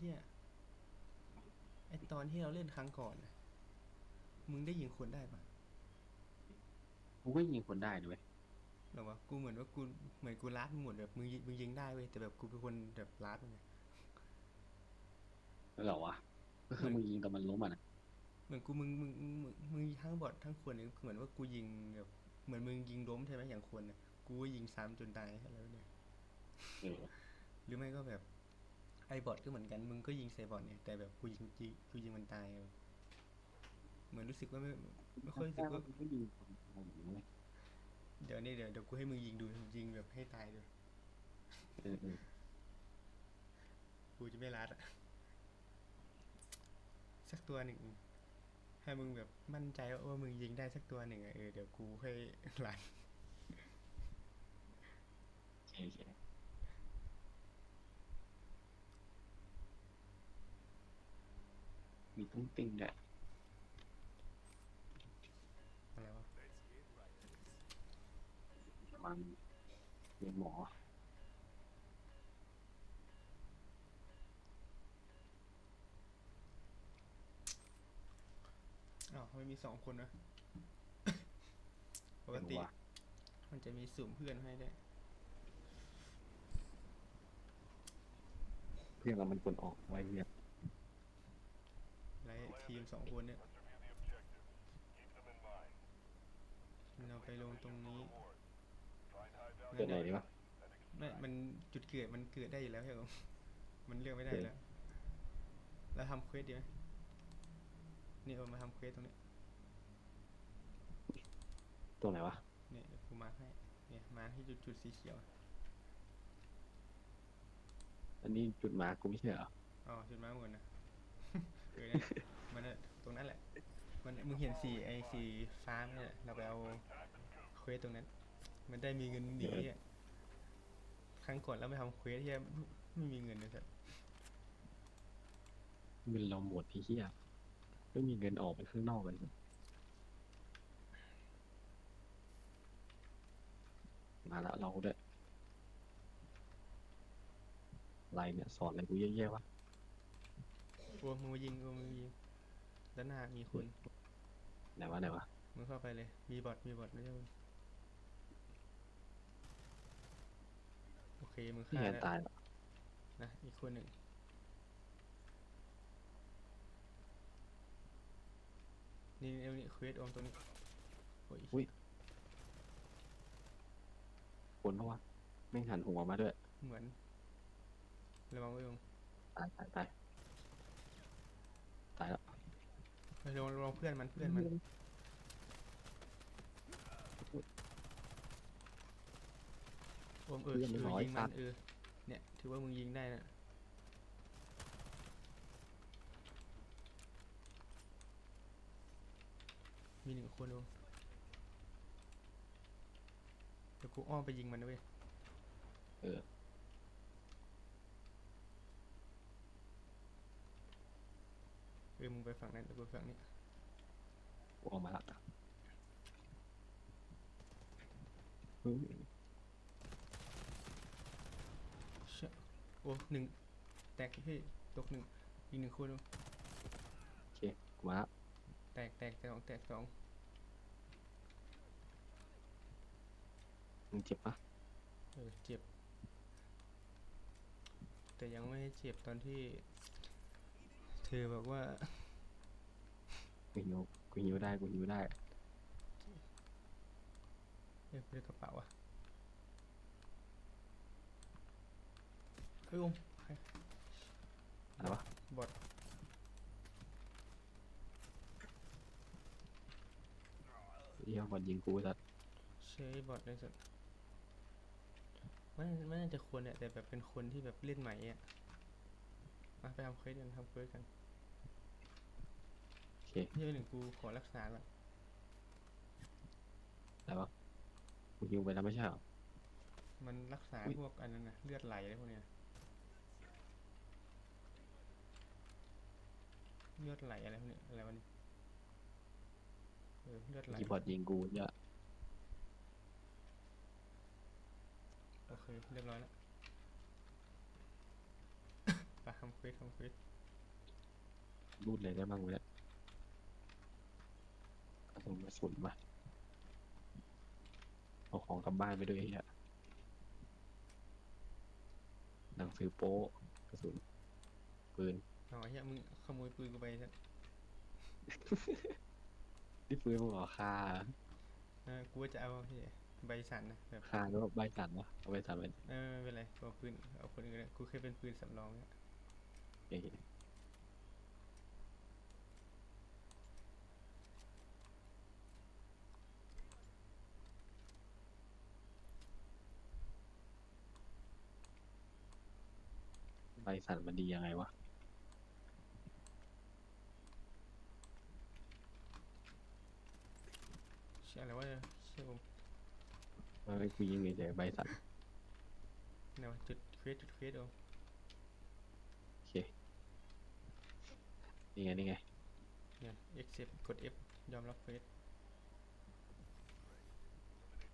เหี้ยไอตอนที่เราเล่นครั้งก่อนน่ะมึงได้ยิงคนได้ปะกูก็ยิงคนได้ด้วยหรอวะกูเหมือนว่ากูเหมือนกูลัดมึงหมดแบบมึงยิงมึงยิงได้เว้ยแต่แบบกูเป็นคนแบบลัดมึงไงแล้วเหรอวะก็คือมึงยิงแต่มันล้มอะนะเหมือนกูมึงมึงมึงมึงมึงทั้งบอดทั้งคนเนี่ยเหมือนว่ากูยิงแบบเหมือนมึงยิงล้มใช่ไหมอย่างคนน่ะกูก็ยิงซ้ำจนตายอะไรแบบเนี่ยเออหรือไม่ก็แบบ ไอ้บอทก็เหมือนกัน มึงก็ยิงใส่บอทเนี่ย แต่แบบกูยิงจีกูยิงมันตายอะเหมือนรู้สึกว่าไม่ไม่ค่อยรู้สึกว่ามึงก็ยิงคนตายอยู่เว้ยเดี๋ยวนี่เดี๋ยวเดี๋ยวกูให้มึงยิงดูยิงแบบให้ตายดูเออเออกูจะไม่รัดอะสักตัวหนึ่งให้มึงแบบมั่นใจว่าว่ามึงยิงได้สักตัวหนึ่งอะเออเดี๋ยวกูให้รัดโอเคโอเค มีตุ้งติ้งด้วยอะไรวะมันเรียนหมอ อ้าวทำไมมีสองคนนะ ปกเป็นติวะ มันจะมีสุ่มเพื่อนให้ได้วยเพื่อนเรามันคนออกไว้เนี่ยไล่ ทีมสองคนเนี่ย Review the objectives. Keep them in mind. เราไปลงตรงนี้ Forward. Find high เกิด value อะไรดีวะไม่มันจุดเกิดมันเกิดได้อยู่แล้วใช่ไหมมันเลือกไม่ได้แล้ว แล้วทำเควสดีไหมนี่เอามาทำเควสตรงนี้ ตรงไหนวะ เนี่ยเดี๋ยวกูมาร์คให้ เนี่ยมาร์คที่จุดจุดสีเขียว อันนี้จุดมาร์กกูไม่ใช่เหรอ อ๋อ จุดมาร์คหมดนะ เออเนี่ยมันน่ะตรงนั้นแหละ มันมึงเห็นสีไอ้สีฟ้าไหมเนี่ยเราไปเอาเควสตรงนั้น มันได้มีเงินหนีอะครั้งก่อนเราไปทำเควสที่ไม่มีเงินเลยสัสเงินเราหมดที่เฮียไม่มีเงินออกไปข้างนอกกันมาล้วเราด้วยอะไรเนี่ย สอนอะไรกูเยอะแยะวะ โอ้มึงมายิงโอ้มึงมายิงด้านหน้ามีคนไหนวะไหนวะมึงเข้าไปเลย มีบอทมีบอทไม่ใช่มึงโอเคมึงพี่ฆ่าแอนแล้วตายเหรอนะอีกคนหนึ่งนี่นี่นี่เควสโอมตรงนี้โอ้ยอุ้ยคนปะวะแม่งหันหัวมาด้วย เหมือนระวังไว้ลงตายตายตาย ตายแล้วไประวังระวังเพื่อนมันเพื่อนมันโอมเออเพื่อนมันเออน้อยยิงสัมัตนว์ เออเนี่ยถือว่ามึงยิงได้นะมีหนึ่งคนโอมเดี๋ยวกูอ้อมไปยิงมันนะเว้ยเออ เออมึงไปฝั่งนั้นเดี๋ยวกูไปฝั่งนี้กูออกมาละเฮ้ยเชี่ยโอ้หนึ่งแตกพี่ตกหนึ่งอีกหนึ่งคนโอมโอเคกูมาละแตกแตกสองแตกสองมึงเจ็บปะเออเจ็บ แต่ยังไม่เจ็บตอนที่ เธอบอกว่ากูหิวกูหิวได้กูหิวได้เอ้ยเรียกกระเป๋าอะเฮ้ยโอมใครอะไรวะบอดเรียกบอลยิงกูสัตว์เชยบอดเลยสุดไม่ไม่น่าจะควรเนี่ยแต่แบบเป็นคนที่แบบเล่นใหม่อะมาไปทำเควสกันทำเควสกันโอ เคนี่เป็นหนึ่งกูขอรักษาก่อนอะไรวะกูหิวไปแล้วไม่ใช่เหรอ มันรักษาอุ๊ย พวกอันนั้นนะเลือดไหลอะไรพวกเนี้ยเลือดไหลอะไรพวกเนี้ยอะไรวะเนี่ยเออเลือดไหลคีย์บอร์ดยิงกูเยอะโอเค เรียบร้อยแล้ว ไปทำเควสสทำเควสรูดเลยได้บ้างไหมเนี่ย กระสุนกระสุนมาเอาของกลับบ้านไปด้วยไอ้เฮียหนังสือโป๊ะกระสุนปืนเอาไอ้เหี้ยมึงขโมยปืนกูไปซะที่ปืนมึงเหรอคาเออกูว่าจะเอาเหี้ยใบสันนะแบบคาแล้วใบสั่นวะเอาใบสั่นไปเออไม่เป็นไรกูเอาปืนเอาคนอื่นนะกูเคยเป็นปืนสำรองอะเอ้ย สั่นมันดียังไงวะเชื่ออะไรว่าเชื่อผมเออกูยิงเฉยๆใบสั่นแนวจุดเควสจุดเควสเอาโอเคนี่ไงนี่ไงเนี่ย accept กด F ยอมรับเควส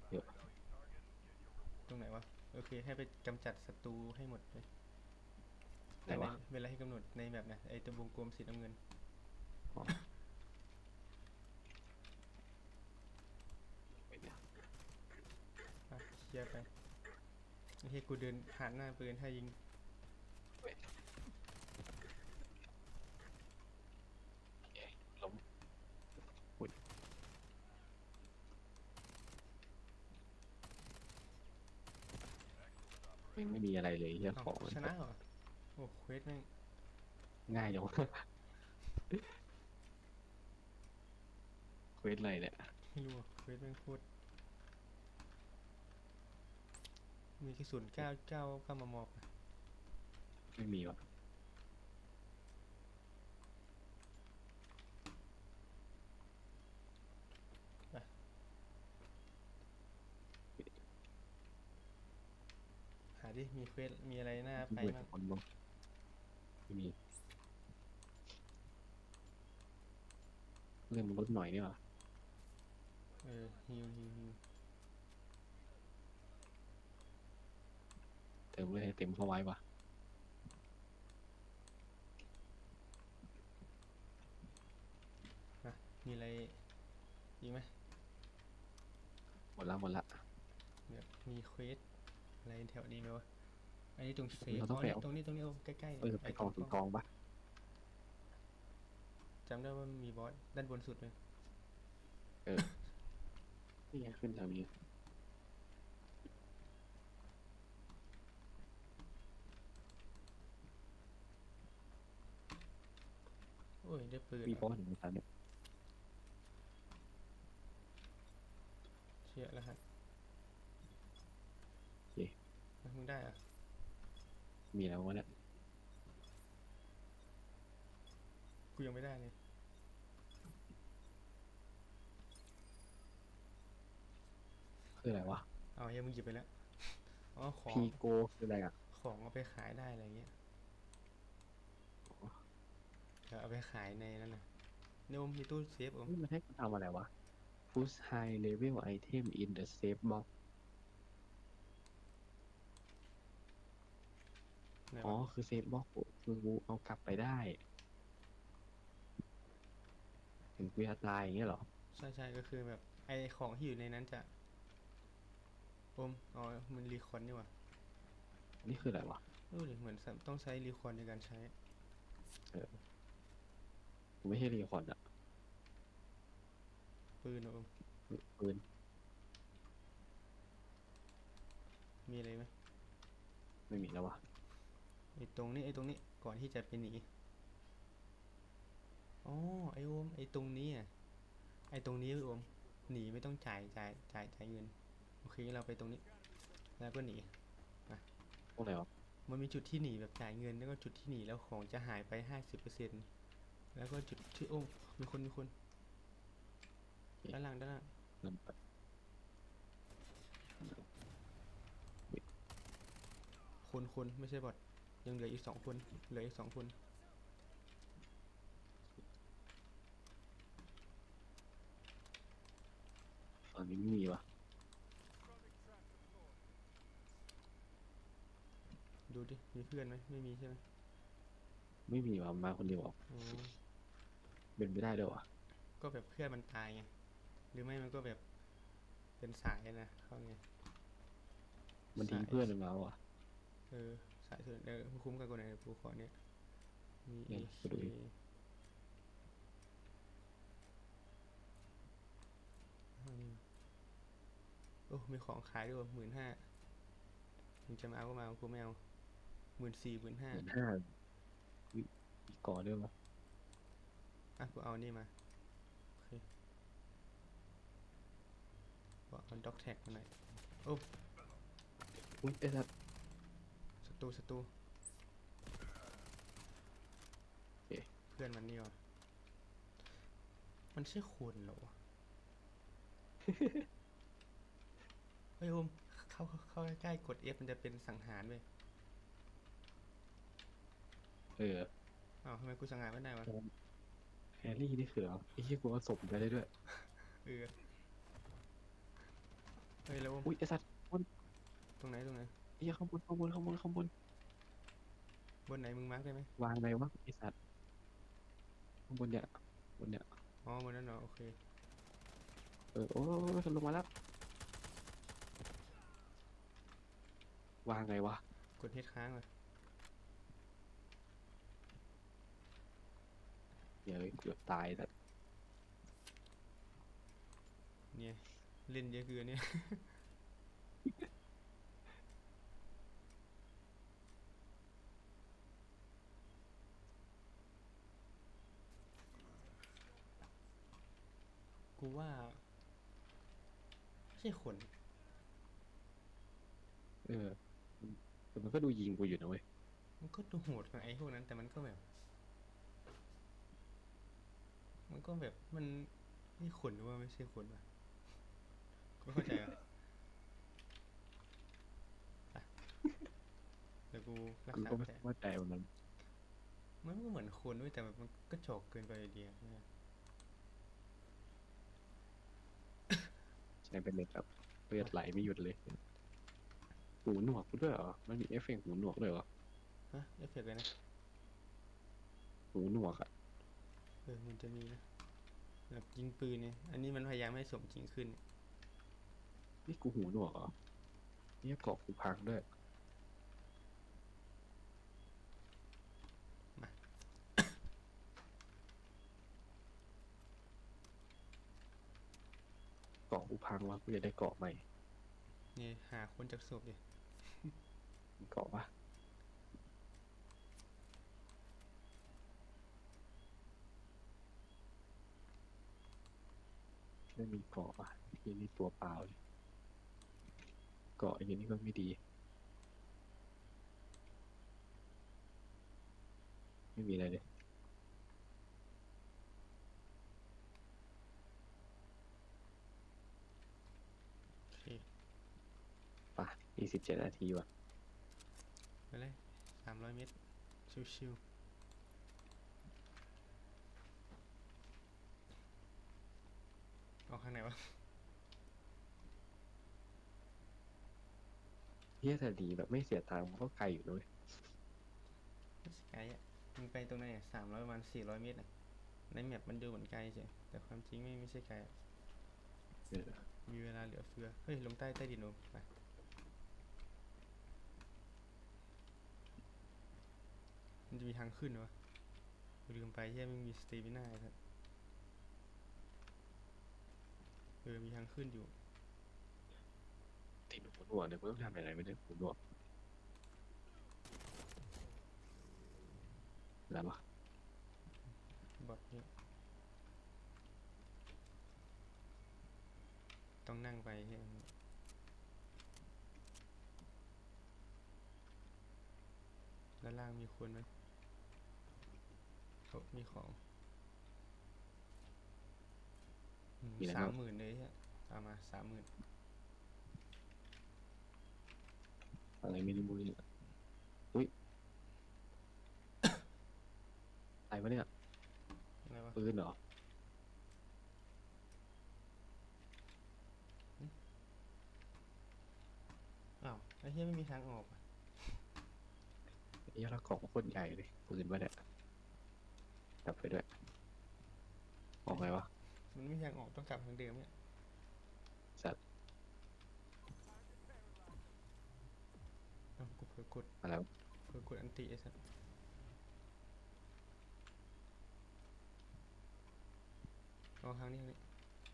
เดี๋ยว ตรงไหนวะ โอเค ให้ไปกำจัดศัตรูให้หมดเลย ไหนวะ เวลาให้กำหนดในแบบนะไอ้ตัววงกลมสีน้ำเงินอ๋ออะเคลียร์ไปไอ้เฮ้ยกูเดินผ่านหน้าปืนให้ยิง ล้มอุ้ยไม่งไม่มีอะไรเลยเฮียอ้าวของมันชนะเหรอ โอ้เควสแม่งง่ายจังวะเควสอะไรเนี่ยไม่รู้อะเควสแม่งโคตรมีกระสุนเก้าเก้าเก้ามามอบอะไม่มีวะหาดิมีเควสมีอะไรน่าไปเปิดบ้าง คนบ้าง ไม่มีเรื่องมันลดหน่อยนี่หว่าเออฮิวฮิวฮิวเติมเลยให้เต็มเข้าไว้ปะมีอะไรอีกไหมหมดละหมดละแบบมีเควสอะไรแถวนี้ไหมวะ อันนี้ตรงเซฟเราต้องอ๋อไปเนี่ยเอา ตรงนี้ตรงนี้เอาใกล้ๆเออไปกองถึงกองปะจำได้ว่ามีบอสด้านบนสุดเลยนี่ไงขึ้นแถวนี้โอ้ยได้ปืนมีอะบอสหนึ่งสามเนี่ยเชี่ยรหัสโอเคอะมึงได้เหรอะ มีแล้ววะเนี่ยกูยังไม่ได้เลยคืออะไรวะเอาเฮียมึงหยิบไปแล้วอ๋อของพีโกคืออะไรอะของเอาไปขายได้อะไรเงี้ยเดี๋ยวเอาไปขายในนั่นน่ะเนยโอมมีตู้เซฟโอมนี่มันให้กูทำอะไรวะ push high level item in the safe box ไหนอ๋อ วะคือเซฟบ็อกคือกูเอากลับไปได้ ถึงกูจะตายอย่างเงี้ยเหรอ ใช่ใช่ก็คือแบบไอของที่อยู่ในนั้นจะโอมอ๋อมันรีคอนนี่หว่าอันนี้คืออะไรวะ รู้ดิเหมือนต้องใช้รีคอนในการใช้ กูไม่ใช่รีคอร์ดอะปืนอะโอมปืนมีอะไรไหมไม่มีแล้ววะ ไอตรงนี้ไอตรงนี้ก่อนที่จะไปหนีอ๋อไอโอมไอตรงนี้อะไอตรงนี้โอมหนีไม่ต้องจ่ายจ่ายจ่ายจ่ายเงินโอเคเราไปตรงนี้ แล้วก็หนีพวกอะไรวะมันมีจุดที่หนีแบบจ่ายเงินแล้วก็จุดที่หนีแล้วของจะหายไปห้าสิบเปอร์เซ็นแล้วก็จุดที่โอ้มีคนมีคนด้านล่างด้านล่างนำไปคนคนไม่ใช่บอท ยังเหลืออีกสองคน เหลืออีกสองคนตอนนี้ไม่มีวะดูดิ มีเพื่อนไหมไม่มีใช่ไหมไม่มีว่ะมาคนเดียวอะอ๋อเป็นไม่ได้ด้วยวะก็แบบเพื่อนมันตายไง หรือไม่มันก็แบบเป็นสายนะเขาไงมันทิ้งสายเพื่อนมันมาว่ะ เออ สายสุดเออคุ้มกันกว่าไหนกูขอเนี่ยมีเนี่ย AK กูดูดิเอานี่โอ้มีของขายด้วยหมื่นห้ามึงจะมาเอาก็มากูไม่เอาหมื่นสี่หมื่นห้าหมื่นห้าอุ๊ยมีก่อด้วยวะอะกูเอานี่มาโอเคบอกเอาด็อกแท็กมาหน่อยโอ้อุ้ยไอ้สัสศั ตรูศัตรูเอ๊ะเพื่อนมันนี่วะมันใช่คนเหรอวะเฮ้ยโอมเข้าเข้าเข้าใกล้ๆกด F มันจะเป็นสังหารเว้ยเอออ้าวทำไมกูสังหารไม่ได้วะแฮร์รี่นี่คือเหรอไอ้เหี้ยกูเอาศพไปได้ด้วย เออเฮ้ยแล้วโอมอุ้ยไอ้สัสตรงไหนตรงไหนไอ้ เหี้ยข้างบนข้างบนข้างบนข้างบนบนไหนมึงมาร์กได้ไหมวางไงวะไอ้สัสข้างบนเนี่ยบนเนี่ยอ๋อบนนั้นเหรอโอเคเออโอ้ยลงมาแล้ววางไงวะกดเฮดค้างเลยเดี๋ยวเกือบตายแต่เนี่ยเล่นเยอะเกินเนี่ย กูว่า ไม่ใช่คนเออมันแต่มันก็ดูยิงกูอยู่นะเว้ย มันก็ดูโหดกว่าไอ้พวกนั้น แต่มันก็แบบ มันก็แบบมันนี่ขนหรือว่าไม่ใช่ขนวะก็เข้าใจอะอะเดี๋ยวกูรักกูษาก็ไม่แต่เข้าใจมันมันก็เหมือนคนด้วยแต่แบบมันก็จอกเกินไปเดียวเนี่ย ใช้เป็นเล็กแบบเลือดไหลไม่หยุดเลย หูหนวกด้วยเหรอ มันมีเอฟเฟกต์หูหนวกด้วยเหรอ ฮะเอฟเฟกต์เลยนะหูหนวกอะเออมันจะมีนะแบบยิงปืนเนี่ย อันนี้มันพยายามให้สมจริงขึ้น นี่กูหูหนวกเหรอนี่เกาะกูพังด้วย เกาะกูพังวะกูจะได้เกาะใหม่เนี่ยหาคนจากศพดิมีเกาะปะไม่มีเกาะปะที่นี่ตัวเปล่าเลยเกาะอย่างนี้ก็ไม่ดีไม่มีอะไรเลย โอเค ปะอีสิบเจ็ดนาทีว่ะ ไปเลยสามร้อยเมตร ชิวๆออกข้างไหนวะ เฮียแต่ดีแบบไม่เสียตังค์มันก็ไกลอยู่นะเลยไม่ใช่ไกลอะมึงไปตรงไหนสามร้อยประมาณสี่ร้อยเมตรอะ ในแมปมันดูเหมือนไกลใช่แต่ความจริงไม่ไม่ใช่ไกลอะเออมีเวลาเหลือเฟือ เฮ้ย ลงใต้ใต้ดินลงไป มันจะมีทางขึ้นวะกูลืมไปใช่ไม่มีสเตมิน่าครับเออ มีทางขึ้นอยู่ ติดหูหนวกเนี่ยมึงต้องทำอะไรไม่ได้หูหนวกแล้วปะบอทเนี่ยต้องนั่งไปใช่ไหมด้านล่างมีคนไหม เขามีของสามหมื่นเลยฮะเอามาสามหมื่นอะไรไม่รู้มึงเนี่ยอุ้ย อะไรวะเนี่ย อะไรวะปืนเหรอ อ้าวไอ้เหี้ยไม่มีทางออกอะ ไอ้เหี้ยแล้วกล่องโคตรใหญ่เลยปืนวะเนี่ย กลับไปด้วยออกไงวะมันไม่อยากออกต้องกลับทางเดิมเนี่ยสัตว์เอ้ากูเผลอกดมาแล้วเผลอกดอันติไอ้สัสเอาทางนี้ทางนี้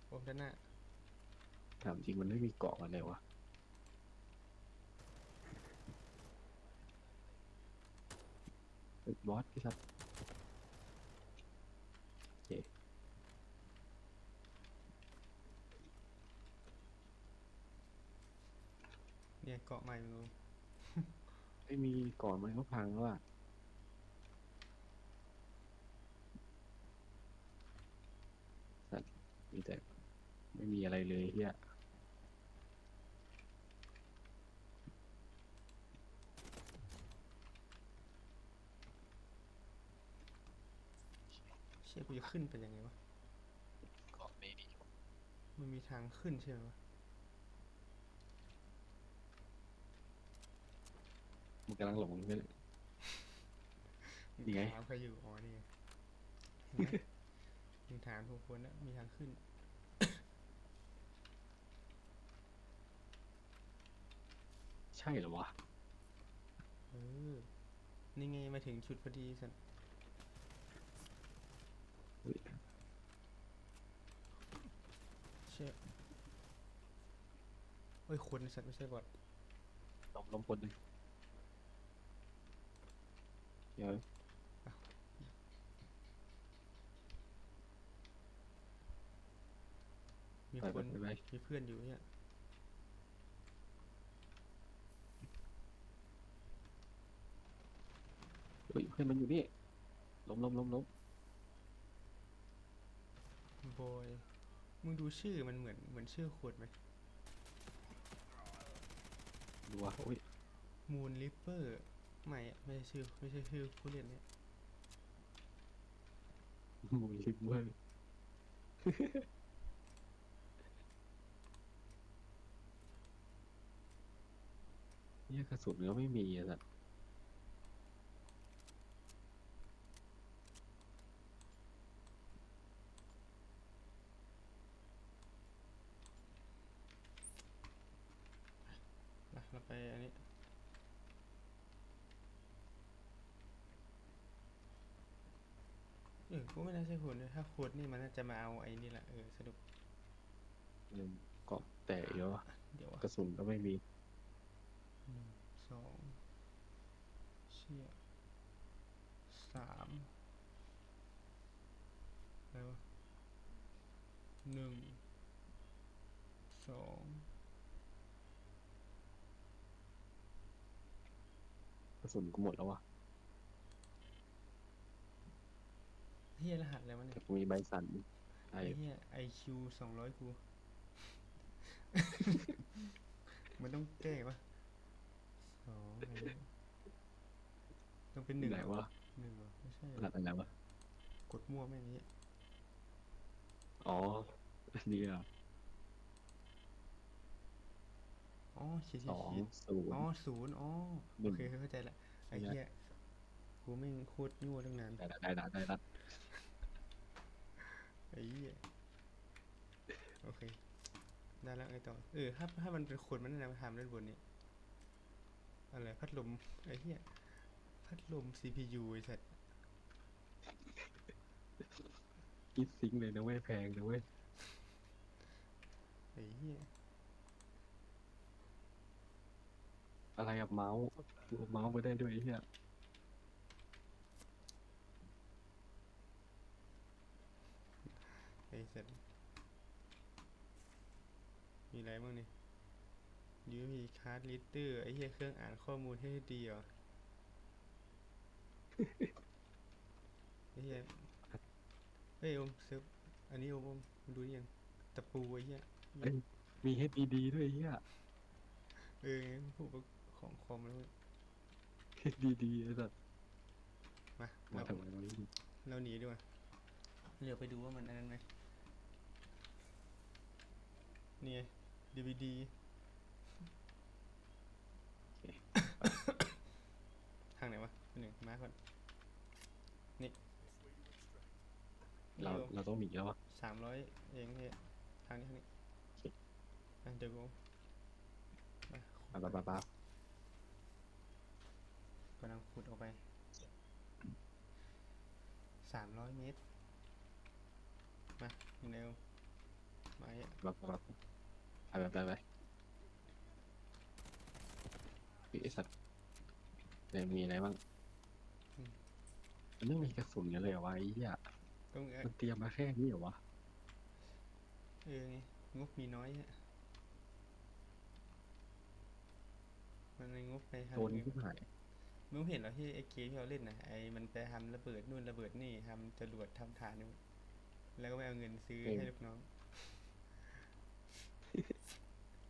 โอ้ด้านหน้าถามจริงมันไม่มีเกาะอะไรวะเฮ้ยบอสพี่สัตว์โอเค เนี่ยเกาะใหม่มึงไม่มีเก่อนมันก็พังแล้วอะสัตว์มีแต่ไม่มีอะไรเลยเฮียเชี่ยกูจะขึ้นไปยังไงวะ เกาะไม่ดีมันมีทางขึ้นใช่ไหมวะ มันกำลังหลงอยู่เลย นี่ไง ถามใครอยู่อ๋อนี่ไงเห็นไหมมึงถามทุกคนนะมีทางขึ้น ใช่เหรอวะ เออ นี่ไงมาถึงชุดพอดีสันเฮ้ย เชี่ยเอ้ยคนสัตว์ไม่ใช่บอทล้มล้มคนหนึ่ง เดี๋ยวมีไปคไปนไปไปมีเพื่อนอยู่เนี่ย เฮ้ยเพื่อนมันอยู่นี่ล้มล้มล้มล้มบอยมึงดูชื่อมันเหมือนเหมือนชื่อขวดไหมดูวะโอ้ยมูนลิปเปอร์ ไม่อะไม่ใช่ชื่อไม่ใช่ชื่อผู้เล่นเนี่ยมูลิเวอร์เนี่ยกระสุนก็ไม่มีอะสัตว์ นะเราไปอันนี้ เออกู ไม่น่าใช่คนเลยถ้าโคดนี่มันน่าจะมาเอาไอ้นี่แหละเออสรุปเงินเกาะแต่เยอะเดี๋ยวอะกระสุนก็ไม่มีหนึ่งสองเชี่ยสามอะไรวะหนึ่งสองกระสุนกูหมดแล้ววะ เฮียรหัสอะไรวะเนี่แต่ยกูมีใบสั่นไอไอ้เฮียไอคิวสองร้อยกูมันต้องแก้ปะสองอันนี้ต้องเป็นหนึ่งไหนเหรอวะหนึ่งเหรอไม่ใช่รหัสอะไรวะ กดมั่วแม่งนี้ยอ๋ออันนี่อะอ๋อขีดสขีดองขีดศูนอ๋อย์ศูนย์อ๋อหนึ่โอง เคเข้าใจละไอ้เนี่ยเหี้ยกูแม่งโคตรยั่วตั้งนาน ได้ละได้ละได้ละ ไอ้เหี้ยโอเค ได้แล้วไงต่อ เออ ถ้าถ้ามันเป็นคนมันน่าจะมาทำด้านบนนี้อะไรพัดลมไอ้เหี้ยพัดลม CPU ไอ้สัตว์คิดซิงค์เลยนะเว้ยแพงนะเว้ยไอ้เหี้ยอะไรกับเมาส์กูเอาเมาส์ไปได้ด้วยไอ้เฮีย ไอ้สัตว์มีอะไรบ้างนี่ยูมีคาร์ดลิตเตอร์ไอ้เหี้ยเครื่องอ่านข้อมูลให้ดีเหรอไอ้เหี้ยเฮ้ยโอมเซิร์ฟอันนี้โอมโอมมันดูนี่ยังตะปูไอ้เหี้ยเอ้ยมี HDD ด้วยไอ้เฮียเออผู้ประของคอมแล้วเว้ย HDD ไอ้สัสมามาเราทำไมวะนี่เราหนีดีกว่าเดี๋ยวไปดูว่ามันอันนั้นไหม นี่ไง DVD ทางไหนวะหนึ่งมาก่อน นี่เราเร็วเราต้องหนีแล้ววะสามร้อยเองเนี่ยทางนี้ทางนี้โอเคอะเดี๋ยวกูมาปะปะปะปะกำลังขุดออกไปสามร้อยเมตร มาเร็วมาอะปะปะปะ ไปไปไปไปเฮ้ยไอสัตว์เนี่ยมีอะไรบ้างมันไม่มีกระสุนกันเลยเหรอวะไอ้เหี้ยก็มึงมันเตรียมมาแค่นี้เหรอวะเออไงงบมีน้อยฮะมันในงบไปโดนทำ ที่หายมึงเห็นเหรอที่ไอ้เกมที่เราเล่นนะไอ้มันไปทำระเบิดนู่นระเบิดนี่ทำจรวดทำฐานนู่นแล้วก็ไม่เอาเงินซื้อให้ลูกน้อง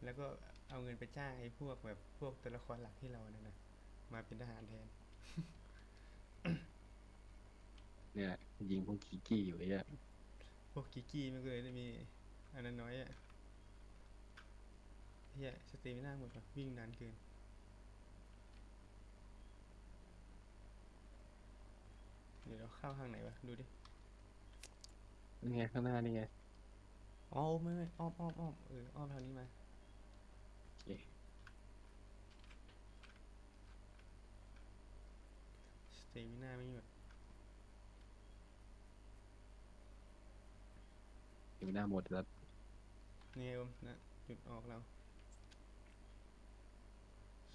แล้วก็เอาเงินไปจ้างไอ้พวกแบบพวกตัวละครหลักที่เรานั่นนะมาเป็นทหารแทน เนี่ย ยิงพวกกีกี้อยู่ไอ้เหี้ยพวกกิกกี้มันก็เลยได้มี อันนั้นน้อยอะเฮียสเตมิน่าหมดว่ะวิ่งนานเกินเดี๋ยวเราเข้าทางไหนวะ ดูดินี่ไงข้างหน้านี่ไง อ๋อไม่ไม่อ้อมอ้อมอ้อมเอออ้อมทางนี้มาโอเค สเตมิน่าไม่หมดยังไม่น่าหมดแล้วนี่ไงโอมนะจุดออกเรา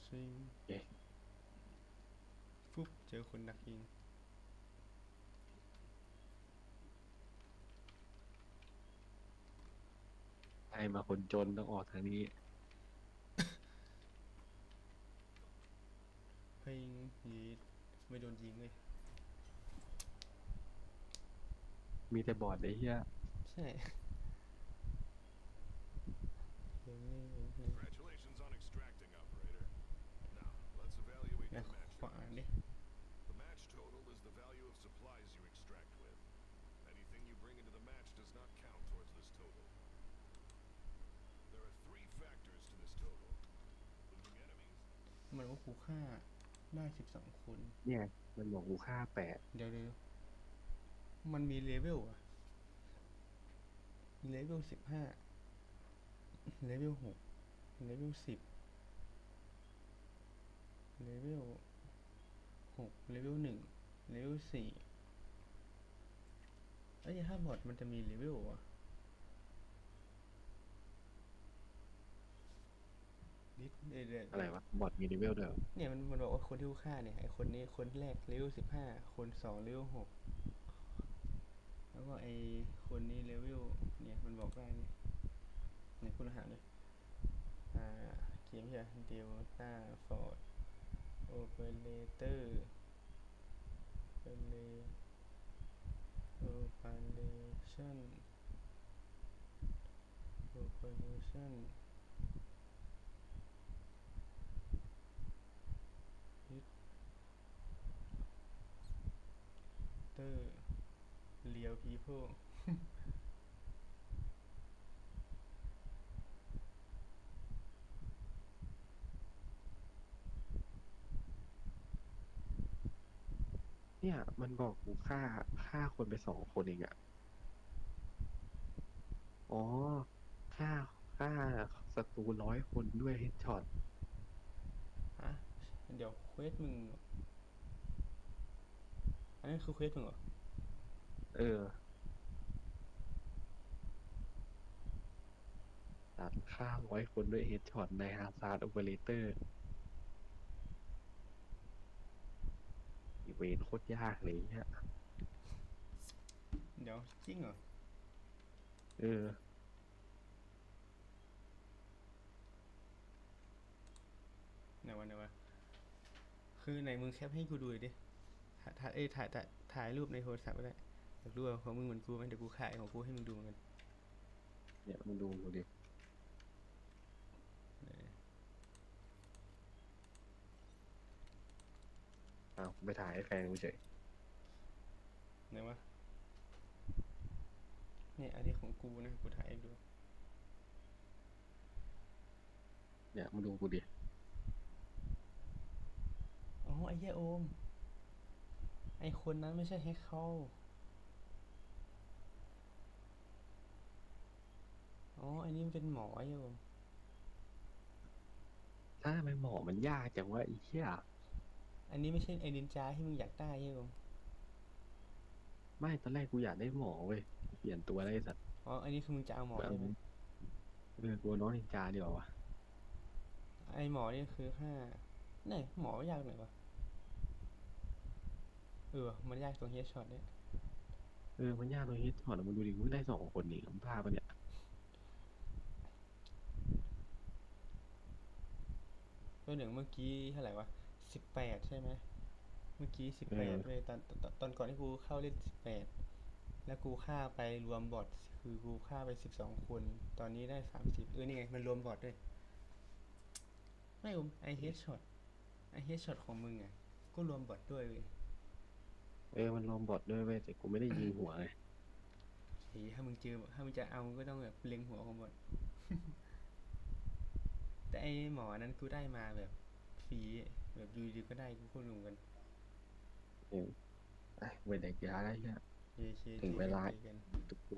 ซิงโอเคฟุบเจอคนดักยิงไอ้มาคนจนต้องออกทางนี้ เพลงยีดไม่โดนยิงเลยมีแต่บอดไอ้เหี้ยใช่เพลงนี่เพลงนี่ Congratulations on extracting, operator. Now, let's evaluate นะ your match ขวา totals. ดิ The match total is the value of supplies you extract with. Anything you bring into the match does not count towards this total. There are three factors to this total. Losing enemies, มันว่ากูฆ่า ได้สิบสองคน เนี่ย มันบอกกูฆ่าแปดเดี๋ยวเดี๋ยวมันมีเลเวลอะเลเวลสิบห้าเลเวลหกเลเวลสิบเลเวลหกเลเวลหนึ่งเลเวลสี่เอ้ยถ้าบอดมันจะมีเลเวลวะ ดเดี๋ยวเดี๋ยวอะไรวะ บอดมีเลเวลด้วยเหรอเนี่ยมันมันบอกว่าคนที่กูฆ่าเนี่ยไอคนนี้คนแรกเลเวลสิบห้าคนสองเลเวลหกแล้วก็ไอคนนี้เลเวลเนี่ยมันบอกได้เนี่ยเนี่ยคุณอาหารเลยอ่าเกมเฮียเดลต้าฟอร์ดโอเปอเรเตอร์เปเลโอเปอเรชั่นโอเปอเรชั่น เตอร์เลียวพีโพเนี่ย มันบอกกูฆ่าฆ่าคนไปสองคนเองอะอ๋อฆ่าฆ่าศัตรูร้อยคนด้วยเฮดช็อต ฮะ เดี๋ยวเควสมึงเหร ออันนั้นคือเควสมึงเหรอ เออ ตัดฆ่าร้อยคนด้วยเฮดช็อตในฮาซาร์ดโอเปอเรเตอร์เวนโคตรยากเลยเนี่ยเดี๋ยวจริงเหรอ เออ ไหนวะไหนวะ คือไหนมึงแคปให้กูดูหน่อยดิ ถ่ายถ่ายเอ้ยถ่ายถ่ายถ่ายรูปในโทรศัพท์ก็ได้อยากรู้ว่าของมึงเหมือนกูไหมเดี๋ยวกูขายของกูให้มึงดูเหมือนกันเนี่ยมึงดูดูดิไหนอ้าวไปถ่ายให้แฟนกูเฉยไหนวะเนี่ยอันนี้ของกูนะกูถ่ายให้ดูเนี่ยมึงดูกูดิอ๋อไอ้เหี้ยโอม ไอคนนั้นไม่ใช่แฮกเขาอ๋อ อันนี้เป็นหมออยู่ ถ้าไม่หมอมันยากจังวะไอีเหี้ยอันนี้ไม่ใช่ไอเดนจาที่มึงอยากได้ใช่ไหมไม่ตอนแรกกูอยากได้หมอเว้ยเปลี่ยนตัวได้สัตว์อ๋อ อันนี้คือมึงจะเอาหมอใช่ไหมเออกลัวน้องนินจาดีกว่าวะไอหมอนี่คือห้าไหนหมออยากไหนวะ เออ มันยากตรงเฮดช็อตเนี่ย เออ มันยากตรงที่ถอดมันดูดิกูได้สองคนนี่มึงพาปะเนี่ย ตัวหนึ่งเมื่อกี้เท่าไหร่วะสิบแปดใช่ไหม เมื่อกี้สิบแปดเว้ยตอนตอนตอนก่อนที่กูเข้าเล่นสิบแปด แล้วกูฆ่าไปรวมบอทคือกูฆ่าไปสิบสองคน ตอนนี้ได้สามสิบเออ นี่ไง มันรวมบอทด้วย ไม่อมไอเฮดช็อตไอเฮดช็อตของมึงอะ ก็รวมบอทด้วยเว้ย เออมันลงบอดด้วยเว้ยแต่กูไม่ได้ยิงหัวไงเฮ้ยถ้ามึงเจอถ้ามึงจะเอาก็ต้องแบบเล็งหัวของบอทแต่ไอหมอนั้นกูได้มาแบบฟรีแบบอยูดีๆก็ได้กูก็งงกันเออไอ้เว้ยเด็กยาได้เนี่ยเยเคถึงเวลากันตุกกู